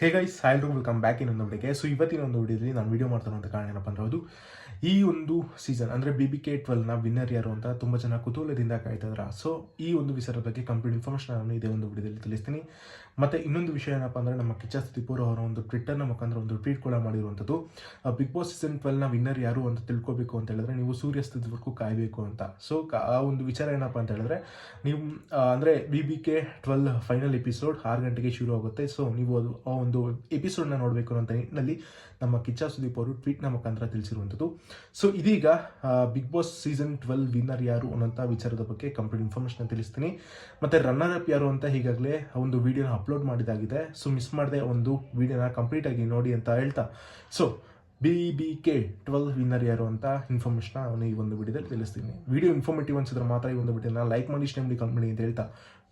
ಹೇ guys ಸಾಯಲ್ರು welcome back ಇನ್ನೊಂದು ವಿಡಿಯೋಗೆ ಸೊ ಇವತ್ತಿನ ಒಂದು ವಿಡಿಯೋದಲ್ಲಿ ನಾನು ವಿಡಿಯೋ ಮಾಡ್ತಾರಂತ ಕಾರಣ ಏನಪ್ಪ ಅಂದ್ರೆ ಅದು ಈ ಒಂದು ಸೀಸನ್ ಅಂದರೆ ಬಿ ಬಿ ಕೆ ಟ್ವೆಲ್ನ ವಿನ್ನರ್ ಯಾರು ಅಂತ ತುಂಬ ಜನ ಕುತೂಹಲದಿಂದ ಕಾಯ್ತಾ ಸೊ ಈ ಒಂದು ವಿಷಯದ ಬಗ್ಗೆ ಕಂಪ್ಲೀಟ್ ಇನ್ಫಾರ್ಮೇಷನ್ ನಾನು ಇದೇ ಒಂದು ವಿಡಿಯೋದಲ್ಲಿ ತಿಳಿಸ್ತೀನಿ. ಮತ್ತು ಇನ್ನೊಂದು ವಿಷಯ ಏನಪ್ಪ ಅಂದರೆ ನಮ್ಮ ಕಿಚ್ಚ ಸುದೀಪೂರ್ ಅವರ ಒಂದು ಟ್ವಿಟ್ಟರ್ನ ಮುಖಾಂತರ ಒಂದು ಟ್ವೀಟ್ ಕೂಡ ಮಾಡಿರುವಂಥದ್ದು ಬಿಗ್ ಬಾಸ್ ಸೀಸನ್ ಟ್ವೆಲ್ನ ವಿನ್ನರ್ ಯಾರು ಅಂತ ತಿಳ್ಕೊಬೇಕು ಅಂತ ಹೇಳಿದ್ರೆ ನೀವು ಸೂರ್ಯಾಸ್ತದವರೆಗೂ ಕಾಯಬೇಕು ಅಂತ. ಸೊ ಆ ಒಂದು ವಿಚಾರ ಏನಪ್ಪ ಅಂತ ಹೇಳಿದ್ರೆ, ನೀವು ಅಂದರೆ B B K twelve final episode ಆರು ಗಂಟೆಗೆ ಶುರು ಆಗುತ್ತೆ. ಸೊ ನೀವು ಅದು ಒಂದು ಎಪಿಸೋಡ್ನ ನೋಡಬೇಕು ಅಂತ ನಿಟ್ಟಿನಲ್ಲಿ ನಮ್ಮ ಕಿಚ್ಚ ಸುದೀಪ್ ಅವರು ಟ್ವೀಟ್ನ ಮುಖಾಂತರ ತಿಳಿಸಿರುವಂಥದ್ದು. ಸೊ ಇದೀಗ Bigg Boss season twelve winner ಯಾರು ಅನ್ನೋಂಥ ವಿಚಾರದ ಬಗ್ಗೆ ಕಂಪ್ಲೀಟ್ ಇನ್ಫಾರ್ಮೇಷನ್ ತಿಳಿಸ್ತೀನಿ. ಮತ್ತು ರನ್ನರ್ ಅಪ್ ಯಾರು ಅಂತ ಈಗಾಗಲೇ ಒಂದು ವಿಡಿಯೋನ ಅಪ್ಲೋಡ್ ಮಾಡಿದಾಗಿದೆ. ಸೊ ಮಿಸ್ ಮಾಡದೆ ಒಂದು ವಿಡಿಯೋನ ಕಂಪ್ಲೀಟ್ ಆಗಿ ನೋಡಿ ಅಂತ ಹೇಳ್ತಾ. So B B K twelve winner ಯಾರು ಅಂತ ಇನ್ಫಾರ್ಮೇಷನ್ ಅವನು ಈ ಒಂದು ವಿಡಿಯೋದಲ್ಲಿ ತಿಳಿಸ್ತೀನಿ. ವಿಡಿಯೋ ಇನ್ಫಾರ್ಮೇಟಿವ್ ಅನ್ಸಿದ್ರೆ ಮಾತ್ರ ಈ ಒಂದು ವಿಡಿಯೋನ ಲೈಕ್ ಮಾಡಿ ಇಷ್ಟ ಮಾಡಿ ಅಂತ ಹೇಳ್ತಾ.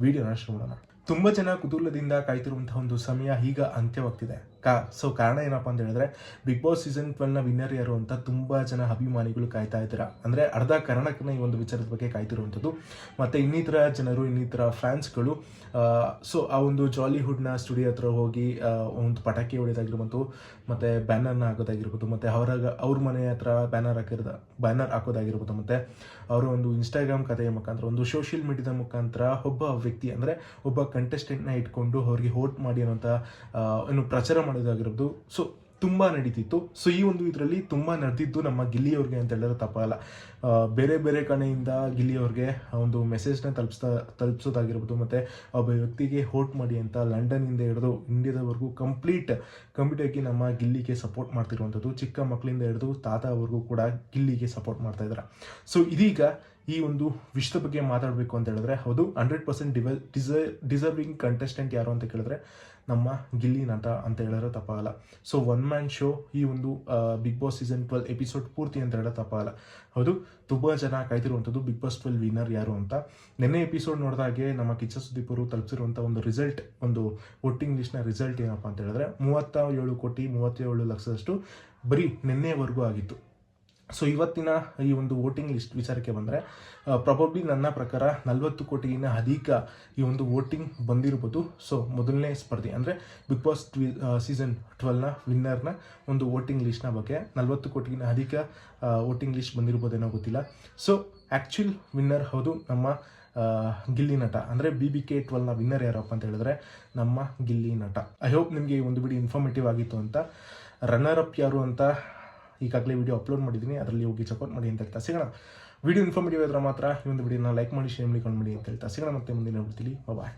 ವಿಡಿಯೋನ ಶುರು ಮಾಡೋಣ. ತುಂಬ ಜನ ಕುತೂಹಲದಿಂದ ಕಾಯ್ತಿರುವಂತಹ ಒಂದು ಸಮಯ ಈಗ ಅಂತ್ಯವಾಗ್ತಿದೆ. ಕಾ ಸೊ ಕಾರಣ ಏನಪ್ಪ ಅಂತ ಹೇಳಿದ್ರೆ ಬಿಗ್ ಬಾಸ್ ಸೀಸನ್ ಟ್ವೆಲ್ನ ವಿನ್ನರ್ ಯಾರು ಅಂತ ತುಂಬ ಜನ ಅಭಿಮಾನಿಗಳು ಕಾಯ್ತಾ ಇದ್ದೀರಾ. ಅಂದರೆ ಅರ್ಧ ಕಾರಣಕ್ಕನ ಈ ಒಂದು ವಿಚಾರದ ಬಗ್ಗೆ ಕಾಯ್ತಿರುವಂಥದ್ದು. ಮತ್ತು ಇನ್ನಿತರ ಜನರು, ಇನ್ನಿತರ ಫ್ಯಾನ್ಸ್ಗಳು ಸೊ ಆ ಒಂದು ಜಾಲಿಹುಡ್ನ ಸ್ಟುಡಿಯೋ ಹತ್ರ ಹೋಗಿ ಒಂದು ಪಟಾಕಿ ಹೊಡೆಯೋದಾಗಿರ್ಬೋದು ಮತ್ತು ಬ್ಯಾನರ್ನ ಹಾಕೋದಾಗಿರ್ಬೋದು, ಮತ್ತು ಅವರ ಅವ್ರ ಮನೆ ಹತ್ರ ಬ್ಯಾನರ್ ಹಾಕಿರೋದ ಬ್ಯಾನರ್ ಹಾಕೋದಾಗಿರ್ಬೋದು, ಮತ್ತು ಅವರ ಒಂದು ಇನ್ಸ್ಟಾಗ್ರಾಮ್ ಕಥೆಯ ಮುಖಾಂತರ, ಒಂದು ಸೋಷಿಯಲ್ ಮೀಡಿಯಾದ ಮುಖಾಂತರ ಒಬ್ಬ ವ್ಯಕ್ತಿ, ಅಂದರೆ ಒಬ್ಬ ಕಂಟೆಸ್ಟೆಂಟ್ನ ಇಟ್ಕೊಂಡು ಅವ್ರಿಗೆ ಹೋಟ್ ಮಾಡಿ ಅನ್ನೋಂಥ ಏನು ಪ್ರಚಾರ ಮಾಡೋದಾಗಿರ್ಬೋದು. ಸೊ ತುಂಬ ನಡೀತಿತ್ತು. ಸೊ ಈ ಒಂದು ಇದರಲ್ಲಿ ತುಂಬ ನಡೆದಿದ್ದು ನಮ್ಮ ಗಿಲ್ಲಿಯವ್ರಿಗೆ ಅಂತ ಹೇಳಿದ್ರೆ ತಪ್ಪಲ್ಲ ಬೇರೆ ಬೇರೆ ಕಡೆಯಿಂದ ಗಿಲ್ಲಿಯವ್ರಿಗೆ ಒಂದು ಮೆಸೇಜ್ನ ತಲುಪಿಸ್ತಾ, ತಲುಪಿಸೋದಾಗಿರ್ಬೋದು ಮತ್ತು ಒಬ್ಬ ವ್ಯಕ್ತಿಗೆ ಹೋಟ್ ಮಾಡಿ ಅಂತ ಲಂಡನ್ನಿಂದ ಹಿಡಿದು ಇಂಡಿಯಾದವರೆಗೂ ಕಂಪ್ಲೀಟ್ ಕಂಪ್ಲೀಟಾಗಿ ನಮ್ಮ ಗಿಲ್ಲಿಗೆ ಸಪೋರ್ಟ್ ಮಾಡ್ತಿರುವಂಥದ್ದು. ಚಿಕ್ಕ ಮಕ್ಕಳಿಂದ ಹಿಡಿದು ತಾತವರೆಗೂ ಕೂಡ ಗಿಲ್ಲಿಗೆ ಸಪೋರ್ಟ್ ಮಾಡ್ತಾ ಇದ್ದಾರೆ. ಸೊ ಇದೀಗ ಈ ಒಂದು ವಿಶ್ವದ ಬಗ್ಗೆ ಮಾತಾಡಬೇಕು ಅಂತ ಹೇಳಿದ್ರೆ, ಹೌದು, ಹಂಡ್ರೆಡ್ ಪರ್ಸೆಂಟ್ ಡಿವ, ಡಿಸರ್, ಡಿಸರ್ವಿಂಗ್ ಕಂಟೆಸ್ಟೆಂಟ್ ಯಾರು ಅಂತ ಕೇಳಿದ್ರೆ ನಮ್ಮ ಗಿಲ್ಲಿ ನಟ ಅಂತ ಹೇಳಿದ್ರೆ ತಪ್ಪಾಗಲ್ಲ. ಸೊ ಒನ್ ಮ್ಯಾನ್ ಶೋ ಈ ಒಂದು Bigg Boss season twelve episode ಪೂರ್ತಿ ಅಂತ ಹೇಳಿದ್ರೆ ತಪ್ಪಾಗಲ್ಲ. ಹೌದು, ತುಂಬ ಜನ ಕಾಯ್ತಿರುವಂಥದ್ದು ಬಿಗ್ ಬಾಸ್ ಟ್ವೆಲ್ ವಿನ್ನರ್ ಯಾರು ಅಂತ. ನಿನ್ನೆ ಎಪಿಸೋಡ್ ನೋಡಿದಾಗೆ ನಮ್ಮ ಕಿಚ್ಚ ಸುದೀಪ್ ಅವರು ತಲುಪಿಸಿರುವಂಥ ಒಂದು ರಿಸಲ್ಟ್ ಒಂದು ವೋಟಿಂಗ್ ಲಿಸ್ಟ್ನ ರಿಸಲ್ಟ್ ಏನಪ್ಪ ಅಂತ ಹೇಳಿದ್ರೆ, ಮೂವತ್ತ ಏಳು ಕೋಟಿ, ಮೂವತ್ತೇಳು ಲಕ್ಷದಷ್ಟು ಬರೀ ನಿನ್ನೆವರೆಗೂ ಆಗಿತ್ತು. ಸೊ ಇವತ್ತಿನ ಈ ಒಂದು ವೋಟಿಂಗ್ ಲಿಸ್ಟ್ ವಿಚಾರಕ್ಕೆ ಬಂದರೆ ಪ್ರಾಬಬ್ಲಿ ನನ್ನ ಪ್ರಕಾರ ನಲವತ್ತು ಕೋಟಿಗಿನ ಅಧಿಕ ಈ ಒಂದು ವೋಟಿಂಗ್ ಬಂದಿರ್ಬೋದು. ಸೊ ಮೊದಲನೇ ಸ್ಪರ್ಧೆ ಅಂದರೆ ಬಿಗ್ ಬಾಸ್ ಟ್ವಿ ಸೀಸನ್ ಟ್ವೆಲ್ನ ವಿನ್ನರ್ನ ಒಂದು ವೋಟಿಂಗ್ ಲಿಸ್ಟ್ನ ಬಗ್ಗೆ ನಲವತ್ತು ಕೋಟಿಗಿಂತ ಅಧಿಕ ವೋಟಿಂಗ್ ಲಿಸ್ಟ್ ಬಂದಿರ್ಬೋದೇನೋ ಗೊತ್ತಿಲ್ಲ. ಸೊ ಆ್ಯಕ್ಚುಲ್ ವಿನ್ನರ್ ಹೌದು ನಮ್ಮ ಗಿಲ್ಲಿ ನಟ. ಅಂದರೆ ಬಿ ಬಿ ಕೆ ಟ್ವೆಲ್ನ ವಿನ್ನರ್ ಯಾರಪ್ಪ ಅಂತ ಹೇಳಿದ್ರೆ ನಮ್ಮ ಗಿಲ್ಲಿ ನಟ. ಐ ಹೋಪ್ ನಿಮಗೆ ಒಂದು ಬಿಡಿ ಇನ್ಫಾರ್ಮೇಟಿವ್ ಆಗಿತ್ತು ಅಂತ. ರನ್ನರ್ ಅಪ್ ಯಾರು ಅಂತ ಈಗಾಗಲೇ ವಿಡಿಯೋ ಅಪ್ಲೋಡ್ ಮಾಡಿದ್ದೀನಿ, ಅದರಲ್ಲಿ ಹೋಗಿ ಚೆಕ್ಔಟ್ ಮಾಡಿ ಅಂತ ಹೇಳ್ತಾ ಸಿಗೋಣ. ವಿಡಿಯೋ ಇನ್ಫಾರ್ಮೇಟಿವ್ ಇದ್ರೆ ಮಾತ್ರ ಈ ಒಂದು ವಿಡಿಯೋನ ಲೈಕ್ ಮಾಡಿ ಶೇರ್ ಮಾಡಿ ಕಮೆಂಟ್ ಮಾಡಿ ಅಂತ ಹೇಳ್ತಾ ಸಿಗೋಣ. ಮತ್ತೆ ಮುಂದಿನ ಬಿಡ್ತೀವಿ ಬಾಯ್